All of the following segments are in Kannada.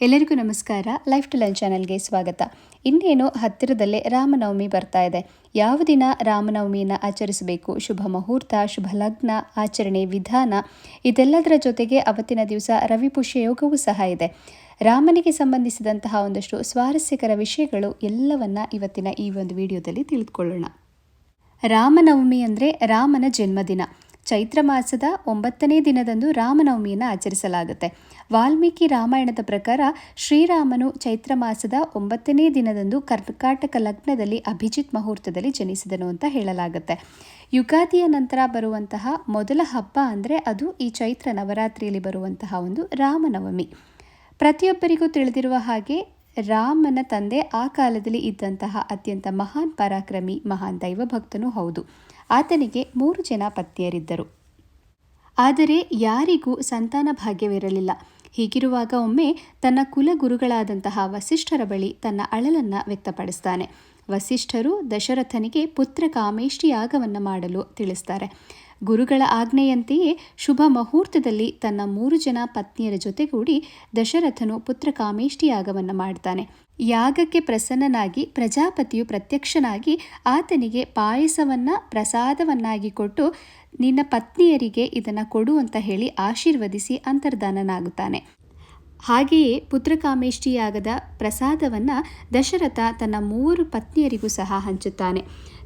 ಎಲ್ಲರಿಗೂ ನಮಸ್ಕಾರ. ಲೈಫ್ ಟು ಲೈನ್ ಚಾನೆಲ್ಗೆ ಸ್ವಾಗತ. ಇನ್ನೇನು ಹತ್ತಿರದಲ್ಲೇ ರಾಮನವಮಿ ಬರ್ತಾ ಇದೆ. ಯಾವ ದಿನ ರಾಮನವಮಿಯನ್ನು ಆಚರಿಸಬೇಕು? ಶುಭ ಮುಹೂರ್ತ, ಶುಭ ಲಗ್ನ, ಆಚರಣೆ ವಿಧಾನ, ಇದೆಲ್ಲದರ ಜೊತೆಗೆ ಅವತ್ತಿನ ದಿವಸ ರವಿ ಪುಷ್ಯ ಯೋಗವೂ ಸಹ ಇದೆ. ರಾಮನಿಗೆ ಸಂಬಂಧಿಸಿದಂತಹ ಒಂದಷ್ಟು ಸ್ವಾರಸ್ಯಕರ ವಿಷಯಗಳು ಎಲ್ಲವನ್ನ ಇವತ್ತಿನ ಈ ಒಂದು ವಿಡಿಯೋದಲ್ಲಿ ತಿಳಿದುಕೊಳ್ಳೋಣ. ರಾಮನವಮಿ ಅಂದರೆ ರಾಮನ ಜನ್ಮದಿನ. ಚೈತ್ರ ಮಾಸದ ಒಂಬತ್ತನೇ ದಿನದಂದು ರಾಮನವಮಿಯನ್ನು ಆಚರಿಸಲಾಗುತ್ತೆ. ವಾಲ್ಮೀಕಿ ರಾಮಾಯಣದ ಪ್ರಕಾರ ಶ್ರೀರಾಮನು ಚೈತ್ರ ಮಾಸದ ಒಂಬತ್ತನೇ ದಿನದಂದು ಕರ್ನಾಟಕ ಲಗ್ನದಲ್ಲಿ ಅಭಿಜಿತ್ ಮುಹೂರ್ತದಲ್ಲಿ ಜನಿಸಿದನು ಅಂತ ಹೇಳಲಾಗುತ್ತೆ. ಯುಗಾದಿಯ ನಂತರ ಬರುವಂತಹ ಮೊದಲ ಹಬ್ಬ ಅಂದರೆ ಅದು ಈ ಚೈತ್ರ ನವರಾತ್ರಿಯಲ್ಲಿ ಬರುವಂತಹ ಒಂದು ರಾಮನವಮಿ. ಪ್ರತಿಯೊಬ್ಬರಿಗೂ ತಿಳಿದಿರುವ ಹಾಗೆ ರಾಮನ ತಂದೆ ಆ ಕಾಲದಲ್ಲಿ ಇದ್ದಂತಹ ಅತ್ಯಂತ ಮಹಾನ್ ಪರಾಕ್ರಮಿ, ಮಹಾನ್ ದೈವ ಭಕ್ತನೂ ಹೌದು. ಆತನಿಗೆ ಮೂರು ಜನ ಪತ್ನಿಯರಿದ್ದರು. ಆದರೆ ಯಾರಿಗೂ ಸಂತಾನ ಭಾಗ್ಯವಿರಲಿಲ್ಲ. ಹೀಗಿರುವಾಗ ಒಮ್ಮೆ ತನ್ನ ಕುಲಗುರುಗಳಾದಂತಹ ವಸಿಷ್ಠರ ಬಳಿ ತನ್ನ ಅಳಲನ್ನು ವ್ಯಕ್ತಪಡಿಸ್ತಾನೆ. ವಸಿಷ್ಠರು ದಶರಥನಿಗೆ ಪುತ್ರ ಕಾಮೇಷ್ಟಿಯಾಗವನ್ನು ಮಾಡಲು ತಿಳಿಸ್ತಾರೆ. ಗುರುಗಳ ಆಜ್ಞೆಯಂತೆಯೇ ಶುಭ ಮುಹೂರ್ತದಲ್ಲಿ ತನ್ನ ಮೂರು ಜನ ಪತ್ನಿಯರ ಜೊತೆಗೂಡಿ ದಶರಥನು ಪುತ್ರ ಕಾಮೇಷ್ಟಿಯಾಗವನ್ನು ಮಾಡ್ತಾನೆ. ಯಾಗಕ್ಕೆ ಪ್ರಸನ್ನನಾಗಿ ಪ್ರಜಾಪತಿಯು ಪ್ರತ್ಯಕ್ಷನಾಗಿ ಆತನಿಗೆ ಪಾಯಸವನ್ನು, ಪ್ರಸಾದವನ್ನಾಗಿ ಕೊಟ್ಟು ನಿನ್ನ ಪತ್ನಿಯರಿಗೆ ಇದನ್ನು ಕೊಡು ಅಂತ ಹೇಳಿ ಆಶೀರ್ವದಿಸಿ ಅಂತರ್ಧಾನನಾಗುತ್ತಾನೆ ಹಾಗೆಯೇ ಪುತ್ರಕಾಮೇಷ್ಟಿಯಾಗದ ಪ್ರಸಾದವನ್ನು ದಶರಥ ತನ್ನ ಮೂವರು ಪತ್ನಿಯರಿಗೂ ಸಹ ಹಂಚುತ್ತಾನೆ.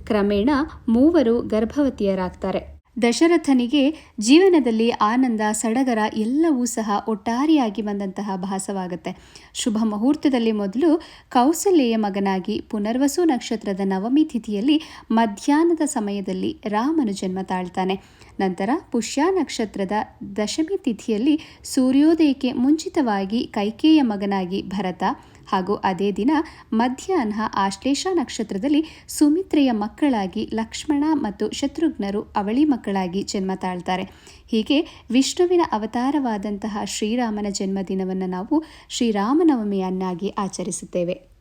ಕ್ರಮೇಣ ಮೂವರು ಗರ್ಭವತಿಯರಾಗ್ತಾರೆ. ದಶರಥನಿಗೆ ಜೀವನದಲ್ಲಿ ಆನಂದ, ಸಡಗರ ಎಲ್ಲವೂ ಸಹ ಒಟ್ಟಾರೆಯಾಗಿ ಬಂದಂತಹ ಭಾಸವಾಗುತ್ತೆ. ಶುಭ ಮುಹೂರ್ತದಲ್ಲಿ ಮೊದಲು ಕೌಸಲ್ಯೆಯ ಮಗನಾಗಿ ಪುನರ್ವಸು ನಕ್ಷತ್ರದ ನವಮಿ ತಿಥಿಯಲ್ಲಿ ಮಧ್ಯಾಹ್ನದ ಸಮಯದಲ್ಲಿ ರಾಮನು ಜನ್ಮ ತಾಳ್ತಾನೆ. ನಂತರ ಪುಷ್ಯ ನಕ್ಷತ್ರದ ದಶಮಿ ತಿಥಿಯಲ್ಲಿ ಸೂರ್ಯೋದಯಕ್ಕೆ ಮುಂಚಿತವಾಗಿ ಕೈಕೇಯ ಮಗನಾಗಿ ಭರತ ಹಾಗೂ ಅದೇ ದಿನ ಮಧ್ಯಾಹ್ನ ಆಶ್ಲೇಷ ನಕ್ಷತ್ರದಲ್ಲಿ ಸುಮಿತ್ರೆಯ ಮಕ್ಕಳಾಗಿ ಲಕ್ಷ್ಮಣ ಮತ್ತು ಶತ್ರುಘ್ನರು ಅವಳಿ ಮಕ್ಕಳಾಗಿ ಜನ್ಮ ತಾಳ್ತಾರೆ. ಹೀಗೆ ವಿಷ್ಣುವಿನ ಅವತಾರವಾದಂತಹ ಶ್ರೀರಾಮನ ಜನ್ಮದಿನವನ್ನು ನಾವು ಶ್ರೀರಾಮನವಮಿಯನ್ನಾಗಿ ಆಚರಿಸುತ್ತೇವೆ.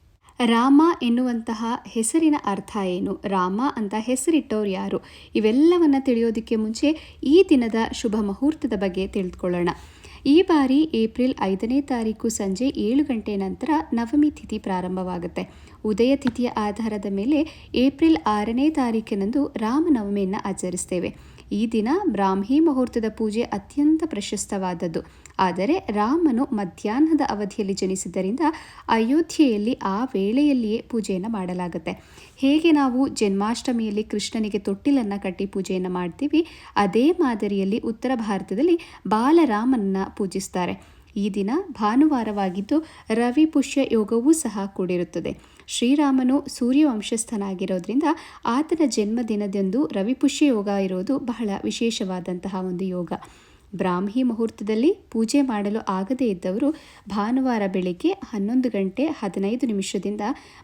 ರಾಮ ಎನ್ನುವಂತಹ ಹೆಸರಿನ ಅರ್ಥ ಏನು? ರಾಮ ಅಂತ ಹೆಸರಿಟ್ಟವ್ರು ಯಾರು? ಇವೆಲ್ಲವನ್ನು ತಿಳಿಯೋದಕ್ಕೆ ಮುಂಚೆ ಈ ದಿನದ ಶುಭ ಮುಹೂರ್ತದ ಬಗ್ಗೆ ತಿಳಿದುಕೊಳ್ಳೋಣ. ಈ ಬಾರಿ ಏಪ್ರಿಲ್ ಐದನೇ ತಾರೀಕು ಸಂಜೆ ಏಳು ಗಂಟೆ ನಂತರ ನವಮಿ ತಿಥಿ ಪ್ರಾರಂಭವಾಗುತ್ತೆ. ಉದಯ ತಿಥಿಯ ಆಧಾರದ ಮೇಲೆ ಏಪ್ರಿಲ್ ಆರನೇ ತಾರೀಕಿನಂದು ರಾಮನವಮಿಯನ್ನು ಆಚರಿಸ್ತೇವೆ. ಈ ದಿನ ಬ್ರಾಹ್ಮಿ ಮುಹೂರ್ತದ ಪೂಜೆ ಅತ್ಯಂತ ಪ್ರಶಸ್ತವಾದದ್ದು. ಆದರೆ ರಾಮನು ಮಧ್ಯಾಹ್ನದ ಅವಧಿಯಲ್ಲಿ ಜನಿಸಿದ್ದರಿಂದ ಅಯೋಧ್ಯೆಯಲ್ಲಿ ಆ ವೇಳೆಯಲ್ಲಿಯೇ ಪೂಜೆಯನ್ನು ಮಾಡಲಾಗುತ್ತೆ. ಹೇಗೆ ನಾವು ಜನ್ಮಾಷ್ಟಮಿಯಲ್ಲಿ ಕೃಷ್ಣನಿಗೆ ತೊಟ್ಟಿಲನ್ನು ಕಟ್ಟಿ ಪೂಜೆಯನ್ನು ಮಾಡ್ತೀವಿ, ಅದೇ ಮಾದರಿಯಲ್ಲಿ ಉತ್ತರ ಭಾರತದಲ್ಲಿ ಬಾಲರಾಮನನ್ನು ಪೂಜಿಸ್ತಾರೆ. ಈ ದಿನ ಭಾನುವಾರವಾಗಿದ್ದು ರವಿ ಪುಷ್ಯ ಯೋಗವೂ ಸಹ ಕೂಡಿರುತ್ತದೆ. ಶ್ರೀರಾಮನು ಸೂರ್ಯವಂಶಸ್ಥನಾಗಿರೋದ್ರಿಂದ ಆತನ ಜನ್ಮದಿನದಂದು ರವಿಪುಷ್ಯ ಯೋಗ ಇರೋದು ಬಹಳ ವಿಶೇಷವಾದಂತಹ ಒಂದು ಯೋಗ. ಬ್ರಾಹ್ಮಿ ಮುಹೂರ್ತದಲ್ಲಿ ಪೂಜೆ ಮಾಡಲು ಆಗದೇ ಇದ್ದವರು ಭಾನುವಾರ ಬೆಳಿಗ್ಗೆ ಹನ್ನೊಂದು ಗಂಟೆ ಹದಿನೈದು ನಿಮಿಷದಿಂದ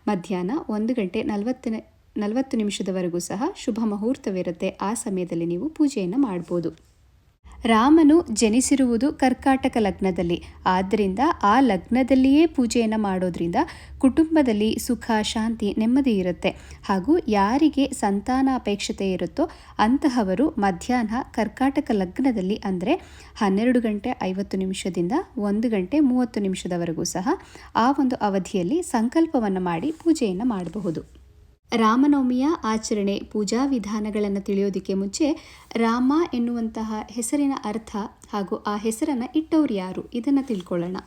ಮಧ್ಯಾಹ್ನ ಒಂದು ಗಂಟೆ ನಲವತ್ತನೇ ನಲವತ್ತು ನಿಮಿಷದವರೆಗೂ ಸಹ ಶುಭ ಮುಹೂರ್ತವಿರುತ್ತೆ. ಆ ಸಮಯದಲ್ಲಿ ನೀವು ಪೂಜೆಯನ್ನು ಮಾಡ್ಬೋದು. ರಾಮನು ಜನಿಸಿರುವುದು ಕರ್ಕಾಟಕ ಲಗ್ನದಲ್ಲಿ. ಆದ್ದರಿಂದ ಆ ಲಗ್ನದಲ್ಲಿಯೇ ಪೂಜೆಯನ್ನು ಮಾಡೋದ್ರಿಂದ ಕುಟುಂಬದಲ್ಲಿ ಸುಖ, ಶಾಂತಿ ನೆಮ್ಮದಿ ಇರುತ್ತೆ. ಹಾಗೂ ಯಾರಿಗೆ ಸಂತಾನ ಅಪೇಕ್ಷತೆ ಇರುತ್ತೋ ಅಂತಹವರು ಮಧ್ಯಾಹ್ನ ಕರ್ಕಾಟಕ ಲಗ್ನದಲ್ಲಿ ಅಂದರೆ ಹನ್ನೆರಡು ಗಂಟೆ ಐವತ್ತು ನಿಮಿಷದಿಂದ ಒಂದು ಗಂಟೆ ಮೂವತ್ತು ನಿಮಿಷದವರೆಗೂ ಸಹ ಆ ಒಂದು ಅವಧಿಯಲ್ಲಿ ಸಂಕಲ್ಪವನ್ನು ಮಾಡಿ ಪೂಜೆಯನ್ನು ಮಾಡಬಹುದು. ರಾಮನವಮಿಯ ಆಚರಣೆ ಪೂಜಾ ವಿಧಾನಗಳನ್ನು ತಿಳಿಯೋದಕ್ಕೆ ಮುಂಚೆ ರಾಮ ಎನ್ನುವಂತಹ ಹೆಸರಿನ ಅರ್ಥ ಹಾಗೂ ಆ ಹೆಸರನ್ನು ಇಟ್ಟವರು ಯಾರು? ಇದನ್ನು ತಿಳ್ಕೊಳ್ಳೋಣ.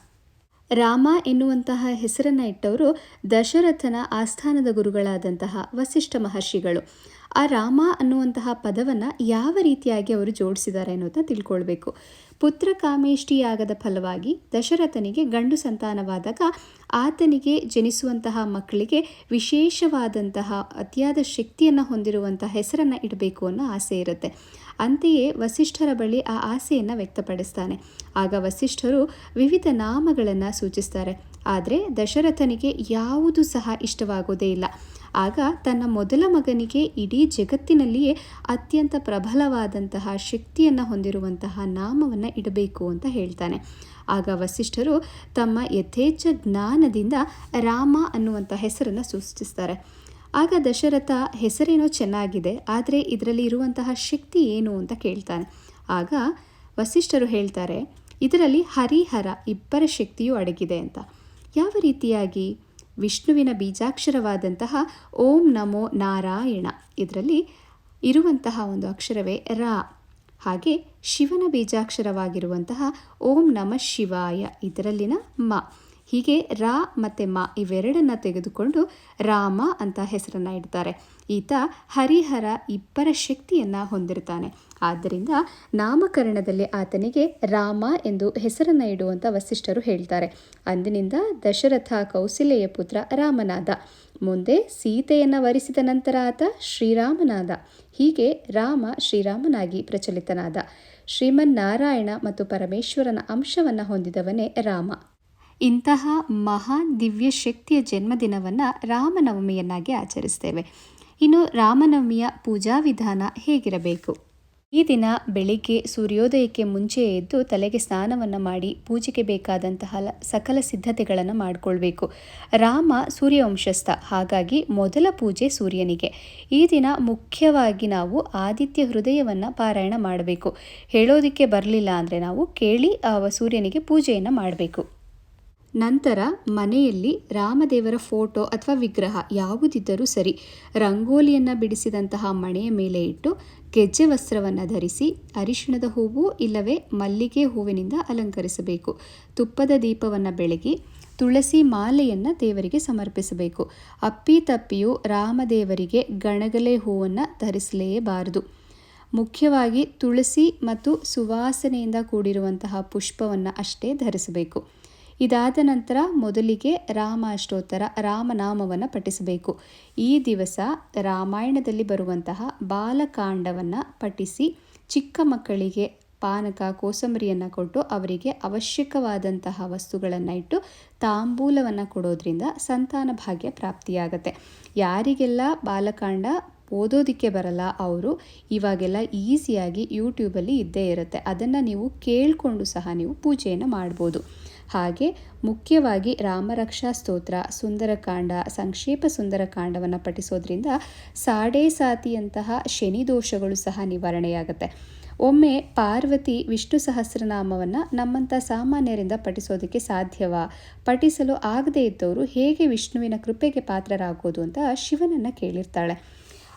ರಾಮ ಎನ್ನುವಂತಹ ಹೆಸರನ್ನು ಇಟ್ಟವರು ದಶರಥನ ಆಸ್ಥಾನದ ಗುರುಗಳಾದಂತಹ ವಸಿಷ್ಠ ಮಹರ್ಷಿಗಳು. ಆ ರಾಮ ಅನ್ನುವಂತಹ ಪದವನ್ನು ಯಾವ ರೀತಿಯಾಗಿ ಅವರು ಜೋಡಿಸಿದ್ದಾರೆ ಅನ್ನೋದನ್ನ ತಿಳ್ಕೊಳ್ಬೇಕು. ಪುತ್ರ ಕಾಮೇಷ್ಟಿಯಾಗದ ಫಲವಾಗಿ ದಶರಥನಿಗೆ ಗಂಡು ಸಂತಾನವಾದಾಗ ಆತನಿಗೆ ಜನಿಸುವಂತಹ ಮಕ್ಕಳಿಗೆ ವಿಶೇಷವಾದಂತಹ ಅತಿಯಾದ ಶಕ್ತಿಯನ್ನು ಹೊಂದಿರುವಂತಹ ಹೆಸರನ್ನು ಇಡಬೇಕು ಅನ್ನೋ ಆಸೆ ಇರುತ್ತೆ. ಅಂತೆಯೇ ವಸಿಷ್ಠರ ಬಳಿ ಆ ಆಸೆಯನ್ನು ವ್ಯಕ್ತಪಡಿಸ್ತಾನೆ. ಆಗ ವಸಿಷ್ಠರು ವಿವಿಧ ನಾಮಗಳನ್ನು ಸೂಚಿಸ್ತಾರೆ. ಆದರೆ ದಶರಥನಿಗೆ ಯಾವುದು ಸಹ ಇಷ್ಟವಾಗೋದೇ ಇಲ್ಲ. ಆಗ ತನ್ನ ಮೊದಲ ಮಗನಿಗೆ ಇಡೀ ಜಗತ್ತಿನಲ್ಲಿಯೇ ಅತ್ಯಂತ ಪ್ರಬಲವಾದಂತಹ ಶಕ್ತಿಯನ್ನು ಹೊಂದಿರುವಂತಹ ನಾಮವನ್ನು ಇಡಬೇಕು ಅಂತ ಹೇಳ್ತಾನೆ. ಆಗ ವಸಿಷ್ಠರು ತಮ್ಮ ಯಥೇಚ್ಛ ಜ್ಞಾನದಿಂದ ರಾಮ ಅನ್ನುವಂಥ ಹೆಸರನ್ನು ಸೂಚಿಸ್ತಾರೆ. ಆಗ ದಶರಥ, ಹೆಸರೇನೋ ಚೆನ್ನಾಗಿದೆ, ಆದರೆ ಇದರಲ್ಲಿ ಇರುವಂತಹ ಶಕ್ತಿ ಏನು? ಅಂತ ಕೇಳ್ತಾನೆ. ಆಗ ವಸಿಷ್ಠರು ಹೇಳ್ತಾರೆ, ಇದರಲ್ಲಿ ಹರಿಹರ ಇಬ್ಬರ ಶಕ್ತಿಯೂ ಅಡಗಿದೆ ಅಂತ. ಯಾವ ರೀತಿಯಾಗಿ? ವಿಷ್ಣುವಿನ ಬೀಜಾಕ್ಷರವಾದಂತಹ ಓಂ ನಮೋ ನಾರಾಯಣ. ಇದರಲ್ಲಿ ಇರುವಂತಹ ಒಂದು ಅಕ್ಷರವೇ ರಾ. ಹಾಗೆ ಶಿವನ ಬೀಜಾಕ್ಷರವಾಗಿರುವಂತಹ ಓಂ ನಮ ಶಿವಾಯ, ಇದರಲ್ಲಿನ ಮ. ಹೀಗೆ ರಾ ಮತ್ತು ಮ ಇವೆರಡನ್ನ ತೆಗೆದುಕೊಂಡು ರಾಮ ಅಂತ ಹೆಸರನ್ನು ಇಡ್ತಾರೆ. ಈತ ಹರಿಹರ ಇಬ್ಬರ ಶಕ್ತಿಯನ್ನು ಹೊಂದಿರ್ತಾನೆ. ಆದ್ದರಿಂದ ನಾಮಕರಣದಲ್ಲಿ ಆತನಿಗೆ ರಾಮ ಎಂದು ಹೆಸರನ್ನು ಇಡುವಂಥ ವಸಿಷ್ಠರು ಹೇಳ್ತಾರೆ. ಅಂದಿನಿಂದ ದಶರಥ ಕೌಸಿಲೆಯ ಪುತ್ರ ರಾಮನಾದ. ಮುಂದೆ ಸೀತೆಯನ್ನು ವರಿಸಿದ ನಂತರ ಆತ ಶ್ರೀರಾಮನಾದ. ಹೀಗೆ ರಾಮ ಶ್ರೀರಾಮನಾಗಿ ಪ್ರಚಲಿತನಾದ. ಶ್ರೀಮನ್ನಾರಾಯಣ ಮತ್ತು ಪರಮೇಶ್ವರನ ಅಂಶವನ್ನು ಹೊಂದಿದವನೇ ರಾಮ. ಇಂತಹ ಮಹಾನ್ ದಿವ್ಯ ಶಕ್ತಿಯ ಜನ್ಮದಿನವನ್ನು ರಾಮನವಮಿಯನ್ನಾಗಿ ಆಚರಿಸ್ತೇವೆ. ಇನ್ನು ರಾಮನವಮಿಯ ಪೂಜಾ ವಿಧಾನ ಹೇಗಿರಬೇಕು? ಈ ದಿನ ಬೆಳಿಗ್ಗೆ ಸೂರ್ಯೋದಯಕ್ಕೆ ಮುಂಚೆ ಎದ್ದು ತಲೆಗೆ ಸ್ನಾನವನ್ನು ಮಾಡಿ ಪೂಜೆಗೆ ಬೇಕಾದಂತಹ ಸಕಲ ಸಿದ್ಧತೆಗಳನ್ನು ಮಾಡಿಕೊಳ್ಬೇಕು. ರಾಮ ಸೂರ್ಯವಂಶಸ್ಥ, ಹಾಗಾಗಿ ಮೊದಲ ಪೂಜೆ ಸೂರ್ಯನಿಗೆ. ಈ ದಿನ ಮುಖ್ಯವಾಗಿ ನಾವು ಆದಿತ್ಯ ಹೃದಯವನ್ನು ಪಾರಾಯಣ ಮಾಡಬೇಕು. ಹೇಳೋದಕ್ಕೆ ಬರಲಿಲ್ಲ ಅಂದರೆ ನಾವು ಕೇಳಿ ಸೂರ್ಯನಿಗೆ ಪೂಜೆಯನ್ನು ಮಾಡಬೇಕು. ನಂತರ ಮನೆಯಲ್ಲಿ ರಾಮದೇವರ ಫೋಟೋ ಅಥವಾ ವಿಗ್ರಹ ಯಾವುದಿದ್ದರೂ ಸರಿ ರಂಗೋಲಿಯನ್ನು ಬಿಡಿಸಿದಂತಹ ಮಣೆಯ ಮೇಲೆ ಇಟ್ಟು ಗೆಜ್ಜೆ ವಸ್ತ್ರವನ್ನು ಧರಿಸಿ ಅರಿಶಿಣದ ಹೂವು ಇಲ್ಲವೇ ಮಲ್ಲಿಗೆ ಹೂವಿನಿಂದ ಅಲಂಕರಿಸಬೇಕು. ತುಪ್ಪದ ದೀಪವನ್ನು ಬೆಳಗಿ ತುಳಸಿ ಮಾಲೆಯನ್ನು ದೇವರಿಗೆ ಸಮರ್ಪಿಸಬೇಕು. ಅಪ್ಪಿ ತಪ್ಪಿಯು ರಾಮದೇವರಿಗೆ ಗಣಗಲೆ ಹೂವನ್ನು ಧರಿಸಲೇಬಾರದು. ಮುಖ್ಯವಾಗಿ ತುಳಸಿ ಮತ್ತು ಸುವಾಸನೆಯಿಂದ ಕೂಡಿರುವಂತಹ ಪುಷ್ಪವನ್ನು ಅಷ್ಟೇ ಧರಿಸಬೇಕು. ಇದಾದ ನಂತರ ಮೊದಲಿಗೆ ರಾಮ ಅಷ್ಟೋತ್ತರ ರಾಮನಾಮವನ್ನು ಪಠಿಸಬೇಕು. ಈ ದಿವಸ ರಾಮಾಯಣದಲ್ಲಿ ಬರುವಂತಹ ಬಾಲಕಾಂಡವನ್ನು ಪಠಿಸಿ ಚಿಕ್ಕ ಮಕ್ಕಳಿಗೆ ಪಾನಕ, ಕೋಸಂಬರಿಯನ್ನು ಕೊಟ್ಟು ಅವರಿಗೆ ಅವಶ್ಯಕವಾದಂತಹ ವಸ್ತುಗಳನ್ನು ಇಟ್ಟು ತಾಂಬೂಲವನ್ನು ಕೊಡೋದ್ರಿಂದ ಸಂತಾನ ಭಾಗ್ಯ ಪ್ರಾಪ್ತಿಯಾಗತ್ತೆ. ಯಾರಿಗೆಲ್ಲ ಬಾಲಕಾಂಡ ಓದೋದಕ್ಕೆ ಬರಲ್ಲ, ಅವರು ಇವಾಗೆಲ್ಲ ಈಸಿಯಾಗಿ ಯೂಟ್ಯೂಬಲ್ಲಿ ಇದ್ದೇ ಇರುತ್ತೆ. ಅದನ್ನು ನೀವು ಕೇಳಿಕೊಂಡು ಸಹ ನೀವು ಪೂಜೆಯನ್ನು ಮಾಡ್ಬೋದು. ಹಾಗೆ ಮುಖ್ಯವಾಗಿ ರಾಮರಕ್ಷಾ ಸ್ತೋತ್ರ, ಸುಂದರಕಾಂಡ, ಸಂಕ್ಷೇಪ ಸುಂದರಕಾಂಡವನ್ನು ಪಠಿಸೋದ್ರಿಂದ ಸಾಡೇ ಸಾತಿಯಂತಹ ಶನಿ ದೋಷಗಳು ಸಹ ನಿವಾರಣೆಯಾಗುತ್ತೆ. ಒಮ್ಮೆ ಪಾರ್ವತಿ ವಿಷ್ಣು ಸಹಸ್ರನಾಮವನ್ನು ನಮ್ಮಂಥ ಸಾಮಾನ್ಯರಿಂದ ಪಠಿಸೋದಕ್ಕೆ ಸಾಧ್ಯವಾ? ಪಠಿಸಲು ಆಗದೇ ಇದ್ದವರು ಹೇಗೆ ವಿಷ್ಣುವಿನ ಕೃಪೆಗೆ ಪಾತ್ರರಾಗೋದು ಅಂತ ಶಿವನನ್ನು ಕೇಳಿರ್ತಾಳೆ.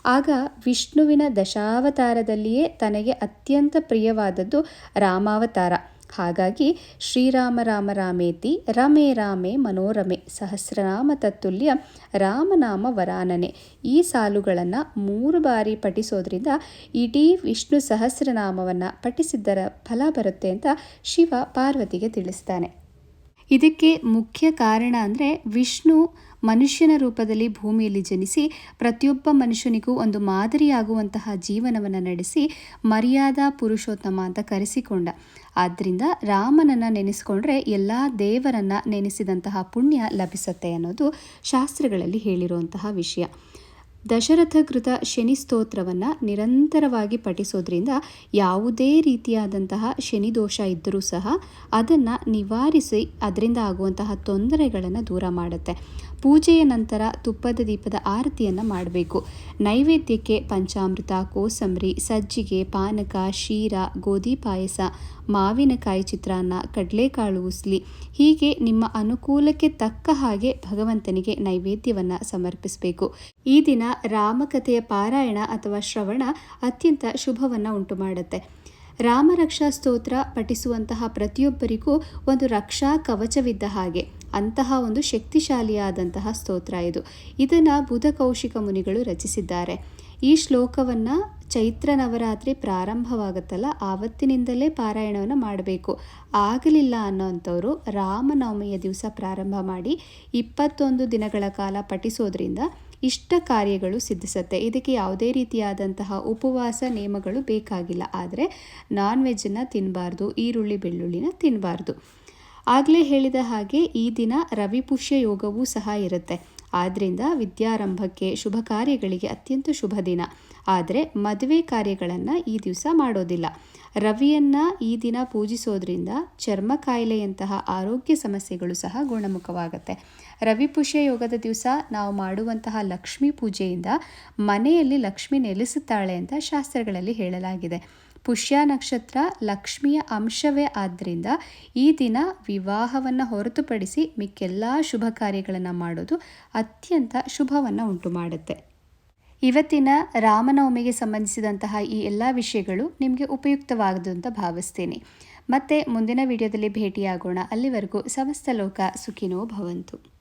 ಆಗ ವಿಷ್ಣುವಿನ ದಶಾವತಾರದಲ್ಲಿಯೇ ತನಗೆ ಅತ್ಯಂತ ಪ್ರಿಯವಾದದ್ದು ರಾಮಾವತಾರ. ಹಾಗಾಗಿ ಶ್ರೀರಾಮ ರಾಮ ರಾಮೇತಿ, ರಮೇ ರಾಮೇ ಮನೋರಮೆ, ಸಹಸ್ರನಾಮ ತತ್ತುಲ್ಯ, ರಾಮನಾಮ ವರಾನನೆ. ಈ ಸಾಲುಗಳನ್ನು ಮೂರು ಬಾರಿ ಪಠಿಸೋದ್ರಿಂದ ಇಡೀ ವಿಷ್ಣು ಸಹಸ್ರನಾಮವನ್ನು ಪಠಿಸಿದ್ದರ ಫಲ ಬರುತ್ತೆ ಅಂತ ಶಿವ ಪಾರ್ವತಿಗೆ ತಿಳಿಸ್ತಾನೆ. ಇದಕ್ಕೆ ಮುಖ್ಯ ಕಾರಣ ಅಂದರೆ ವಿಷ್ಣು ಮನುಷ್ಯನ ರೂಪದಲ್ಲಿ ಭೂಮಿಯಲ್ಲಿ ಜನಿಸಿ ಪ್ರತಿಯೊಬ್ಬ ಮನುಷ್ಯನಿಗೂ ಒಂದು ಮಾದರಿಯಾಗುವಂತಹ ಜೀವನವನ್ನು ನಡೆಸಿ ಮರ್ಯಾದಾ ಪುರುಷೋತ್ತಮ ಅಂತ ಕರೆಸಿಕೊಂಡ. ಆದ್ದರಿಂದ ರಾಮನನ್ನು ನೆನೆಸ್ಕೊಂಡ್ರೆ ಎಲ್ಲ ದೇವರನ್ನು ನೆನೆಸಿದಂತಹ ಪುಣ್ಯ ಲಭಿಸುತ್ತೆ ಅನ್ನೋದು ಶಾಸ್ತ್ರಗಳಲ್ಲಿ ಹೇಳಿರುವಂತಹ ವಿಷಯ. ದಶರಥ ಕೃತ ಶನಿ ಸ್ತೋತ್ರವನ್ನು ನಿರಂತರವಾಗಿ ಪಠಿಸೋದ್ರಿಂದ ಯಾವುದೇ ರೀತಿಯಾದಂತಹ ಶನಿ ದೋಷ ಇದ್ದರೂ ಸಹ ಅದನ್ನು ನಿವಾರಿಸಿ ಅದರಿಂದ ಆಗುವಂತಹ ತೊಂದರೆಗಳನ್ನು ದೂರ ಮಾಡುತ್ತೆ. ಪೂಜೆಯ ನಂತರ ತುಪ್ಪದ ದೀಪದ ಆರತಿಯನ್ನು ಮಾಡಬೇಕು. ನೈವೇದ್ಯಕ್ಕೆ ಪಂಚಾಮೃತ, ಕೋಸಂಬರಿ, ಸಜ್ಜಿಗೆ, ಪಾನಕ, ಶೀರ, ಗೋಧಿ ಪಾಯಸ, ಮಾವಿನಕಾಯಿ ಚಿತ್ರಾನ್ನ, ಕಡಲೆಕಾಳು ಉಸ್ಲಿ ಹೀಗೆ ನಿಮ್ಮ ಅನುಕೂಲಕ್ಕೆ ತಕ್ಕ ಹಾಗೆ ಭಗವಂತನಿಗೆ ನೈವೇದ್ಯವನ್ನು ಸಮರ್ಪಿಸಬೇಕು. ಈ ದಿನ ರಾಮಕಥೆಯ ಪಾರಾಯಣ ಅಥವಾ ಶ್ರವಣ ಅತ್ಯಂತ ಶುಭವನ್ನು ಉಂಟು ಮಾಡುತ್ತೆ ರಾಮರಕ್ಷಾ ಸ್ತೋತ್ರ ಪಠಿಸುವಂತಹ ಪ್ರತಿಯೊಬ್ಬರಿಗೂ ಒಂದು ರಕ್ಷಾ ಕವಚವಿದ್ದ ಹಾಗೆ, ಅಂತಹ ಒಂದು ಶಕ್ತಿಶಾಲಿಯಾದಂತಹ ಸ್ತೋತ್ರ ಇದು. ಇದನ್ನು ಬುಧ ಕೌಶಿಕ ಮುನಿಗಳು ರಚಿಸಿದ್ದಾರೆ. ಈ ಶ್ಲೋಕವನ್ನು ಚೈತ್ರ ನವರಾತ್ರಿ ಪ್ರಾರಂಭವಾಗುತ್ತಲ್ಲ, ಆವತ್ತಿನಿಂದಲೇ ಪಾರಾಯಣವನ್ನು ಮಾಡಬೇಕು. ಆಗಲಿಲ್ಲ ಅನ್ನೋವಂಥವ್ರು ರಾಮನವಮಿಯ ದಿವಸ ಪ್ರಾರಂಭ ಮಾಡಿ, ಇಪ್ಪತ್ತೊಂದು ದಿನಗಳ ಕಾಲ ಪಠಿಸೋದ್ರಿಂದ ಇಷ್ಟ ಕಾರ್ಯಗಳು ಸಿದ್ಧಿಸುತ್ತೆ. ಇದಕ್ಕೆ ಯಾವುದೇ ರೀತಿಯಾದಂತಹ ಉಪವಾಸ ನಿಯಮಗಳು ಬೇಕಾಗಿಲ್ಲ. ಆದರೆ ನಾನ್ ವೆಜ್ಜನ್ನು ತಿನ್ನಬಾರ್ದು ಈರುಳ್ಳಿ, ಬೆಳ್ಳುಳ್ಳಿನ ತಿನ್ನಬಾರ್ದು ಆಗಲೇ ಹೇಳಿದ ಹಾಗೆ ಈ ದಿನ ರವಿಪುಷ್ಯ ಯೋಗವೂ ಸಹ ಇರುತ್ತೆ. ಆದ್ದರಿಂದ ವಿದ್ಯಾರಂಭಕ್ಕೆ ಶುಭ ಕಾರ್ಯಗಳಿಗೆ ಅತ್ಯಂತ ಶುಭ ದಿನ. ಆದರೆ ಮದುವೆ ಕಾರ್ಯಗಳನ್ನು ಈ ದಿವಸ ಮಾಡೋದಿಲ್ಲ. ರವಿಯನ್ನು ಈ ದಿನ ಪೂಜಿಸೋದ್ರಿಂದ ಚರ್ಮ ಕಾಯಿಲೆಯಂತಹ ಆರೋಗ್ಯ ಸಮಸ್ಯೆಗಳು ಸಹ ಗುಣಮುಖವಾಗುತ್ತೆ. ರವಿಪುಷ್ಯ ಯೋಗದ ದಿವಸ ನಾವು ಮಾಡುವಂತಹ ಲಕ್ಷ್ಮೀ ಪೂಜೆಯಿಂದ ಮನೆಯಲ್ಲಿ ಲಕ್ಷ್ಮಿ ನೆಲೆಸುತ್ತಾಳೆ ಅಂತ ಶಾಸ್ತ್ರಗಳಲ್ಲಿ ಹೇಳಲಾಗಿದೆ. ಪುಷ್ಯ ನಕ್ಷತ್ರ ಲಕ್ಷ್ಮಿಯ ಅಂಶವೇ ಆದ್ದರಿಂದ ಈ ದಿನ ವಿವಾಹವನ್ನು ಹೊರತುಪಡಿಸಿ ಮಿಕ್ಕೆಲ್ಲ ಶುಭ ಕಾರ್ಯಗಳನ್ನು ಮಾಡೋದು ಅತ್ಯಂತ ಶುಭವನ್ನು ಉಂಟು ಮಾಡುತ್ತೆ. ಇವತ್ತಿನ ರಾಮನವಮಿಗೆ ಸಂಬಂಧಿಸಿದಂತಹ ಈ ಎಲ್ಲ ವಿಷಯಗಳು ನಿಮಗೆ ಉಪಯುಕ್ತವಾಗದು ಅಂತ ಭಾವಿಸ್ತೀನಿ. ಮತ್ತೆ ಮುಂದಿನ ವಿಡಿಯೋದಲ್ಲಿ ಭೇಟಿಯಾಗೋಣ. ಅಲ್ಲಿವರೆಗೂ ಸಮಸ್ತ ಲೋಕ ಸುಖಿನೋ ಭವಂತು.